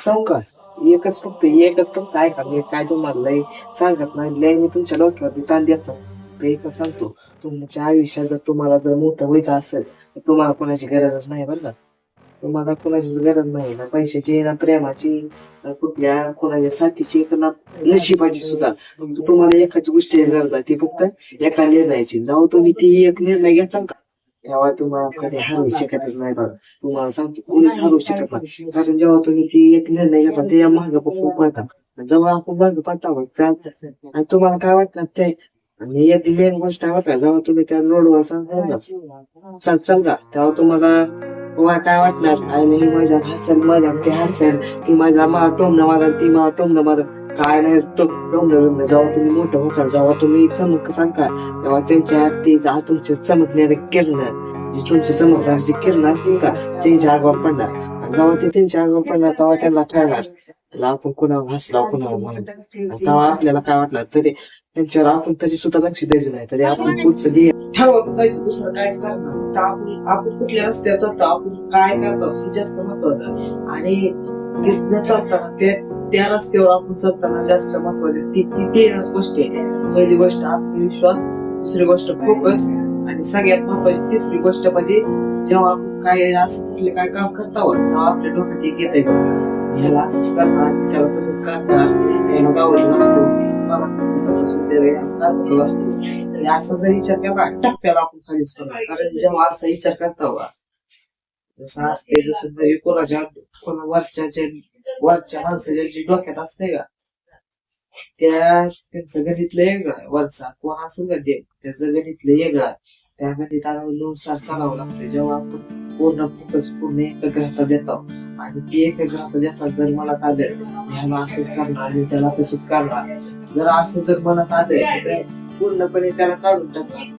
सांगू का? एकच फक्त एकच फक्त ऐका मी काय तुम्हाला लय सांगत नाही लय मी तुमच्या डोक्यावरती ताण देतो. ते एकच सांगतो तुमच्या आयुष्यात जर तुम्हाला जर मोठं व्हायचं असेल तर तुम्हाला कोणाची गरजच नाही बरं का? तुम्हाला कोणाचीच गरज नाही ना. पैशाची ना प्रेमाची ना कुठल्या कोणाच्या साथीची ना नशिबाची सुद्धा. तुम्हाला एकाची गोष्टी गरज आहे ती फक्त एका निर्णयाची. जाऊ तुम्ही ती एक निर्णय घ्याचा का? तेव्हा तुम्हाला कधी हरवू शकतच नाही बघा तुम्हाला सांगतो कोणीच हरवू शकत नाही. कारण जेव्हा तुम्ही ती एक निर्णय घेता ते मागे बघून पळता जेव्हा आपण मागे पळता आणि तुम्हाला काय वाटणार ते आणि एक मेन गोष्ट आहे का जेव्हा तुम्ही त्या रोडवर चल चल का तेव्हा तुम्हाला तुम्हाला काय वाटणार? आणि नाही माझ्या हसेल माझ्या ते हसेल ती माझ्या मला टोमणं मारल ती मला टोमणं मारल. काय नाही जेव्हा तुम्ही मोठं होता जेव्हा तुम्ही चमक सांगा. तेव्हा त्यांच्या ते आ- तुमचे चमकणारे किरण. जी तुमचे चमकणार जी किरण असतील का त्यांच्या आगावर पडणार. आणि जेव्हा ते त्यांच्या आगावर पडणार तेव्हा त्यांना कळणार. आपण कुणावर हसला कुणावर म्हणून तेव्हा आपल्याला काय वाटणार तरी त्यांच्यावर आपण तरी सुद्धा लक्ष द्यायचं नाही. तरी आपण पुढचं ध्येय ठरवून जायचं दुसरं कायच करणार आपण आपण कुठल्या रस्त्यावर चालतो आपण काय करतो हे जास्त महत्वाचं आणि तिथनं चालताना ते त्या रस्त्यावर आपण चालताना जास्त महत्त्वाचे ती ती तीनच गोष्टी आहेत पहिली गोष्ट आत्मविश्वास दुसरी गोष्ट फोकस आणि सगळ्यात महत्वाची तिसरी गोष्ट म्हणजे जेव्हा आपण काय असं कुठले काय काम करता हो, तेव्हा आपल्या डोक्यात एक येत आहे ह्याला असंच करणार त्याला तसंच करणार याला गावाचं असतो. मला असतो. आणि असा जर विचार केला टप्प्याला आपण खालीच करणार. कारण जेव्हा असा विचार करता जसं असते जसं कोणाच्या कोणा वरच्या जे वरच्या माणसाच्या जी डोक्यात असते का त्या त्यांचं गणितलं वेगळं आहे. वरचा कोण असू का देव त्याचं गणितलं वेगळं आहे. त्या गणितानुसार चालावं लागतं जेव्हा आपण पूर्ण फोकस पूर्ण एकाग्रता देतो आणि ती एकाग्रता देतात जर मला आलं ह्याला असंच करणार आणि त्याला तसंच करणार. जर असं जर मनात आलं तर पूर्णपणे त्याला काढून टाकणार.